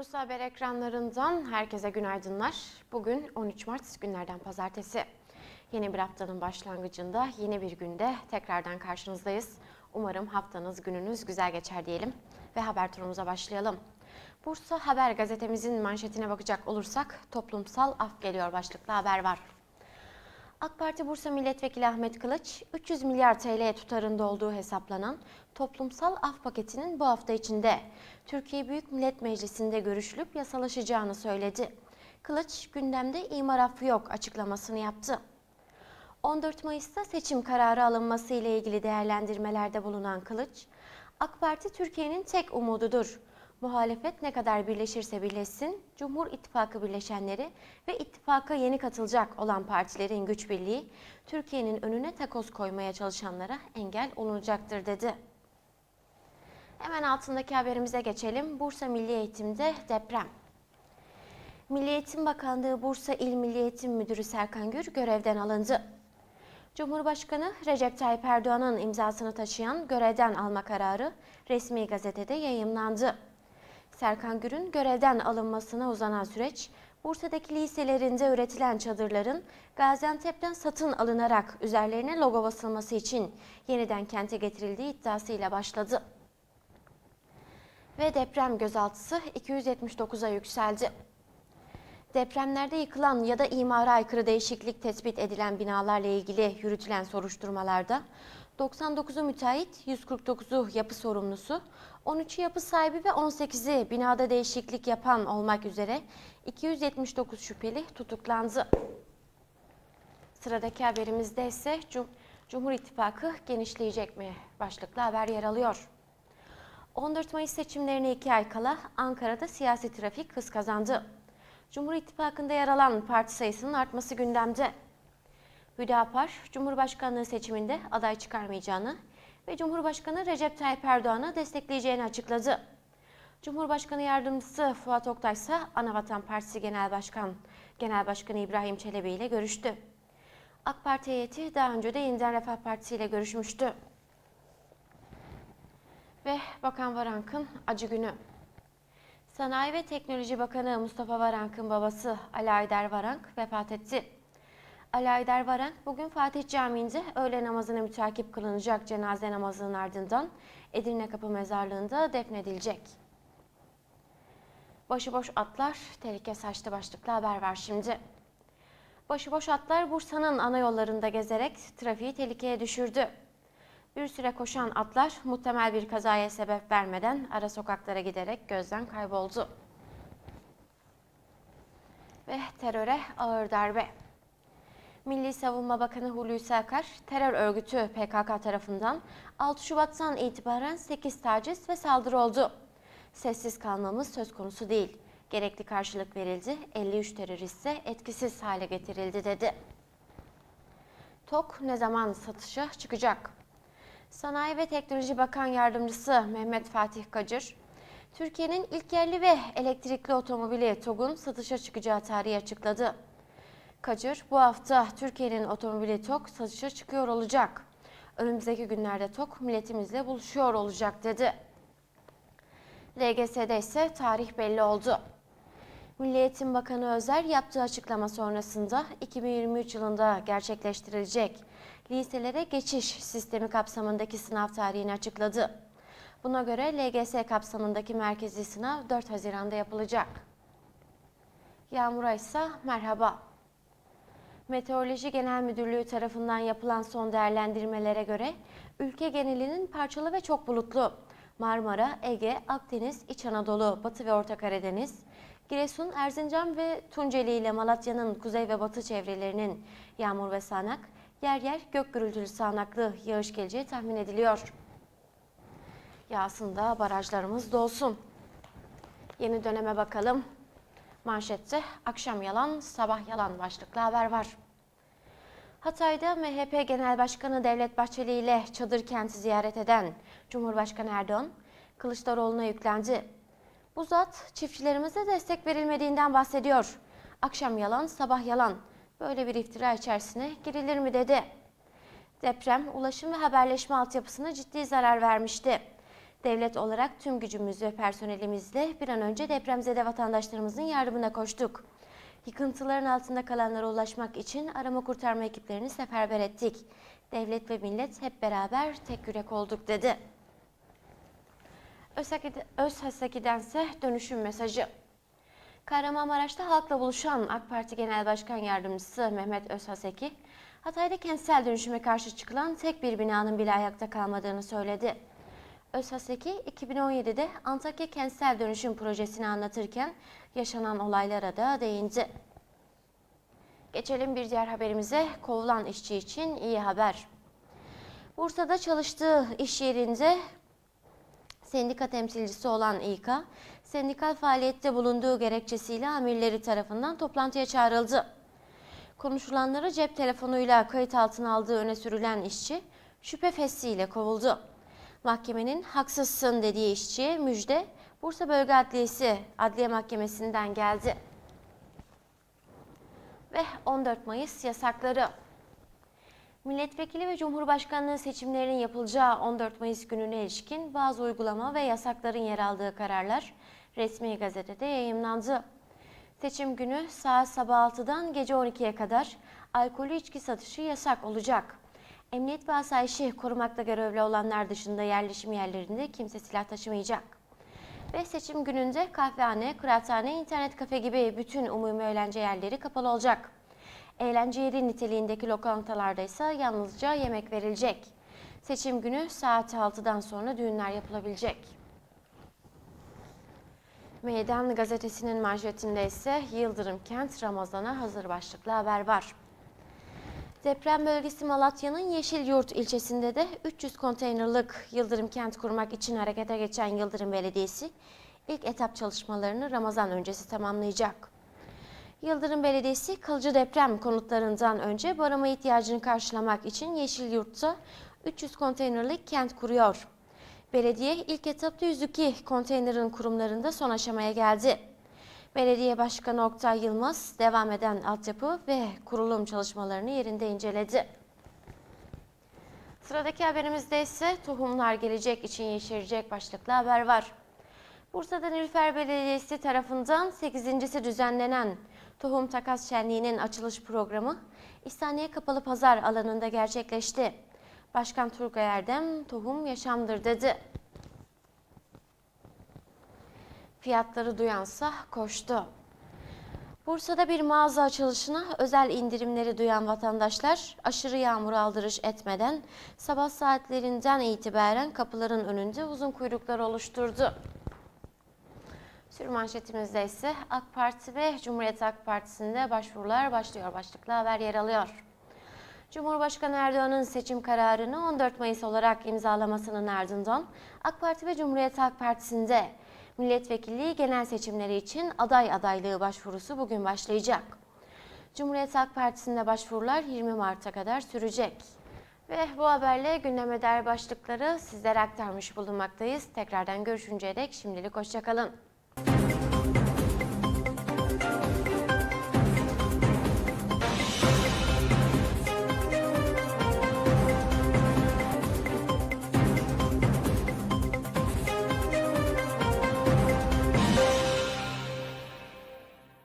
Bursa Haber ekranlarından herkese günaydınlar. Bugün 13 Mart günlerden pazartesi. Yeni bir haftanın başlangıcında yeni bir günde tekrardan karşınızdayız. Umarım haftanız, gününüz güzel geçer diyelim ve haber turumuza başlayalım. Bursa Haber gazetemizin manşetine bakacak olursak toplumsal af geliyor başlıklı haber var. AK Parti Bursa Milletvekili Ahmet Kılıç, 300 milyar TL tutarında olduğu hesaplanan toplumsal af paketinin bu hafta içinde Türkiye Büyük Millet Meclisi'nde görüşülüp yasalaşacağını söyledi. Kılıç, gündemde imar affı yok açıklamasını yaptı. 14 Mayıs'ta seçim kararı alınması ile ilgili değerlendirmelerde bulunan Kılıç, AK Parti Türkiye'nin tek umududur. Muhalefet ne kadar birleşirse birleşsin, Cumhur İttifakı birleşenleri ve ittifaka yeni katılacak olan partilerin güç birliği, Türkiye'nin önüne takoz koymaya çalışanlara engel olunacaktır dedi. Hemen altındaki haberimize geçelim. Bursa Milli Eğitim'de deprem. Milli Eğitim Bakanlığı Bursa İl Milli Eğitim Müdürü Serkan Gür görevden alındı. Cumhurbaşkanı Recep Tayyip Erdoğan'ın imzasını taşıyan görevden alma kararı resmi gazetede yayımlandı. Serkan Gür'ün görevden alınmasına uzanan süreç, Bursa'daki liselerinde üretilen çadırların Gaziantep'ten satın alınarak üzerlerine logo basılması için yeniden kente getirildiği iddiasıyla başladı. Ve deprem gözaltısı 279'a yükseldi. Depremlerde yıkılan ya da imara aykırı değişiklik tespit edilen binalarla ilgili yürütülen soruşturmalarda 99'u müteahhit, 149'u yapı sorumlusu, 13'ü yapı sahibi ve 18'i binada değişiklik yapan olmak üzere 279 şüpheli tutuklandı. Sıradaki haberimizde ise Cum Cumhur İttifakı genişleyecek mi başlıklı haber yer alıyor. 14 Mayıs seçimlerine iki ay kala Ankara'da siyasi trafik hız kazandı. Cumhur İttifakı'nda yer alan parti sayısının artması gündemde. Hüdapar, Cumhurbaşkanlığı seçiminde aday çıkarmayacağını ve Cumhurbaşkanı Recep Tayyip Erdoğan'ı destekleyeceğini açıkladı. Cumhurbaşkanı Yardımcısı Fuat Oktay ise Anavatan Partisi Genel Başkan Genel Başkanı İbrahim Çelebi ile görüştü. AK Parti heyeti daha önce de Yeniden Refah Partisi ile görüşmüştü. Ve Bakan Varank'ın acı günü. Sanayi ve Teknoloji Bakanı Mustafa Varank'ın babası Ali Aydar Varank vefat etti. Ali Aydar Varank bugün Fatih Camii'nde öğle namazına mütakip kılınacak cenaze namazının ardından Edirne Kapı Mezarlığı'nda defnedilecek. Başıboş atlar tehlike saçtı başlıklı haber var şimdi. Başıboş atlar Bursa'nın ana yollarında gezerek trafiği tehlikeye düşürdü. Bir süre koşan atlar muhtemel bir kazaya sebep vermeden ara sokaklara giderek gözden kayboldu. Ve teröre ağır darbe. Milli Savunma Bakanı Hulusi Akar, terör örgütü PKK tarafından 6 Şubat'tan itibaren 8 taciz ve saldırı oldu. Sessiz kalmamız söz konusu değil. Gerekli karşılık verildi, 53 terörist ise etkisiz hale getirildi dedi. TOK ne zaman satışa çıkacak? Sanayi ve Teknoloji Bakan Yardımcısı Mehmet Fatih Kacır, Türkiye'nin ilk yerli ve elektrikli otomobili TOG'un satışa çıkacağı tarihi açıkladı. Kacır, bu hafta Türkiye'nin otomobili TOG satışa çıkıyor olacak. Önümüzdeki günlerde TOG milletimizle buluşuyor olacak dedi. LGS'de ise tarih belli oldu. Milli Eğitim Bakanı Özer yaptığı açıklama sonrasında 2023 yılında gerçekleştirilecek liselere geçiş sistemi kapsamındaki sınav tarihini açıkladı. Buna göre LGS kapsamındaki merkezi sınav 4 Haziran'da yapılacak. Yağmur'a ise merhaba. Meteoroloji Genel Müdürlüğü tarafından yapılan son değerlendirmelere göre ülke genelinin parçalı ve çok bulutlu. Marmara, Ege, Akdeniz, İç Anadolu, Batı ve Orta Karadeniz, Giresun, Erzincan ve Tunceli ile Malatya'nın kuzey ve batı çevrelerinin yağmur ve sağanak, yer yer gök gürültülü sağanaklı yağış geleceği tahmin ediliyor. Yağsın da barajlarımız dolsun. Yeni döneme bakalım. Manşette akşam yalan, sabah yalan başlıklı haber var. Hatay'da MHP Genel Başkanı Devlet Bahçeli ile çadır kenti ziyaret eden Cumhurbaşkanı Erdoğan, Kılıçdaroğlu'na yüklendi. Bu zat çiftçilerimize destek verilmediğinden bahsediyor. Akşam yalan, sabah yalan. Böyle bir iftira içerisine girilir mi dedi. Deprem, ulaşım ve haberleşme altyapısına ciddi zarar vermişti. Devlet olarak tüm gücümüz ve personelimizle bir an önce depremzede vatandaşlarımızın yardımına koştuk. Yıkıntıların altında kalanlara ulaşmak için arama kurtarma ekiplerini seferber ettik. Devlet ve millet hep beraber tek yürek olduk dedi. Özhaseki'dense dönüşüm mesajı. Kahramanmaraş'ta halkla buluşan AK Parti Genel Başkan Yardımcısı Mehmet Özhaseki, Hatay'da kentsel dönüşüme karşı çıkılan tek bir binanın bile ayakta kalmadığını söyledi. Özhaseki 2017'de Antakya Kentsel Dönüşüm Projesi'ni anlatırken yaşanan olaylara da değindi. Geçelim bir diğer haberimize. Kovulan işçi için iyi haber. Bursa'da çalıştığı iş yerinde sendika temsilcisi olan İK, sendikal faaliyette bulunduğu gerekçesiyle amirleri tarafından toplantıya çağrıldı. Konuşulanları cep telefonuyla kayıt altına aldığı öne sürülen işçi şüphe fesliyle kovuldu. Mahkemenin haksızsın dediği işçiye müjde Bursa Bölge Adliyesi Adliye Mahkemesi'nden geldi. Ve 14 Mayıs yasakları. Milletvekili ve Cumhurbaşkanlığı seçimlerinin yapılacağı 14 Mayıs gününe ilişkin bazı uygulama ve yasakların yer aldığı kararlar resmi gazetede yayımlandı. Seçim günü saat sabah 6'dan gece 12'ye kadar alkolü içki satışı yasak olacak. Emniyet ve asayişi korumakla görevli olanlar dışında yerleşim yerlerinde kimse silah taşımayacak. Ve seçim gününde kahvehane, kıraathane, internet kafe gibi bütün umumi eğlence yerleri kapalı olacak. Eğlence yeri niteliğindeki lokantalarda ise yalnızca yemek verilecek. Seçim günü saat 6'dan sonra düğünler yapılabilecek. Meydan gazetesinin manşetinde ise Yıldırım Kent Ramazan'a hazır başlıklı haber var. Deprem bölgesi Malatya'nın Yeşilyurt ilçesinde de 300 konteynerlık Yıldırım Kent kurmak için harekete geçen Yıldırım Belediyesi ilk etap çalışmalarını Ramazan öncesi tamamlayacak. Yıldırım Belediyesi kalıcı deprem konutlarından önce barınma ihtiyacını karşılamak için Yeşilyurt'ta 300 konteynerlik kent kuruyor. Belediye ilk etapta 102 konteynerin kurumlarında son aşamaya geldi. Belediye Başkanı Oktay Yılmaz devam eden altyapı ve kurulum çalışmalarını yerinde inceledi. Sıradaki haberimizde ise tohumlar gelecek için yeşerecek başlıklı haber var. Bursa'da Nilüfer Belediyesi tarafından 8.si düzenlenen Tohum Takas Şenliği'nin açılış programı İhsaniye Kapalı Pazar alanında gerçekleşti. Başkan Turgay Erdem, tohum yaşamdır dedi. Fiyatları duyansa koştu. Bursa'da bir mağaza açılışına özel indirimleri duyan vatandaşlar aşırı yağmur aldırış etmeden sabah saatlerinden itibaren kapıların önünde uzun kuyruklar oluşturdu. Sür manşetimizde ise AK Parti ve Cumhuriyet Halk Partisi'nde başvurular başlıyor başlıklı haber yer alıyor. Cumhurbaşkanı Erdoğan'ın seçim kararını 14 Mayıs olarak imzalamasının ardından AK Parti ve Cumhuriyet Halk Partisi'nde Milletvekilliği genel seçimleri için aday adaylığı başvurusu bugün başlayacak. Cumhuriyet Halk Partisi'nde başvurular 20 Mart'a kadar sürecek. Ve bu haberle gündeme dair başlıkları sizlere aktarmış bulunmaktayız. Tekrardan görüşünceye dek şimdilik hoşçakalın.